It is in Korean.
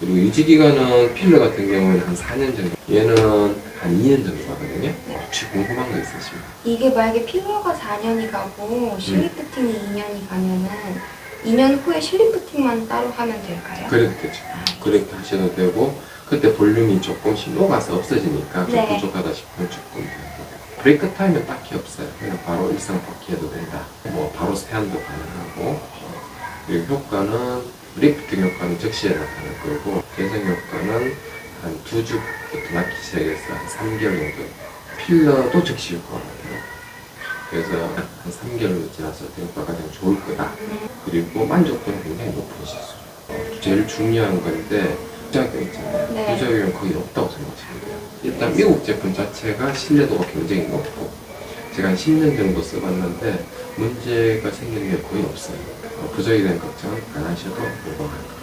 그리고 유지 기간은 필러 같은 경우는 한 4년 정도. 얘는 한 2년 정도 가거든요. 혹시 궁금한 거 있으시면. 이게 만약에 필러가 4년이 가고 실리프팅이 2년이 가면은 2년 후에 실리프팅만 따로 하면 될까요? 그래도 되죠. 그렇게 하셔도 되고 그때 볼륨이 조금씩 녹아서 없어지니까 좀 네. 부족하다 싶으면 조금 되고 브레이크 타임은 딱히 없어요. 그냥 바로 일상 복귀해도 된다. 뭐 바로 세안도 가능하고 그리고 효과는 리프팅 효과는 즉시에 나타날 거고 재생 효과는 한 두 주부터 낳기 시작해서 한 3개월 정도 필러도 즉시 효과가 나타나요. 그래서 한 3개월 지나서 효과가 가장 좋을 거다. 그리고 만족도는 굉장히 높으실 수 있어요. 제일 중요한 건데 부작용 있잖아요. 네. 부작용은 거의 없다고 생각하시면 돼요. 일단 미국 제품 자체가 신뢰도가 굉장히 높고 제가 한 10년 정도 써봤는데 문제가 생기는 게 거의 없어요. 어, 부작용에 대한 걱정은 안 하셔도 무방할 것 같아요.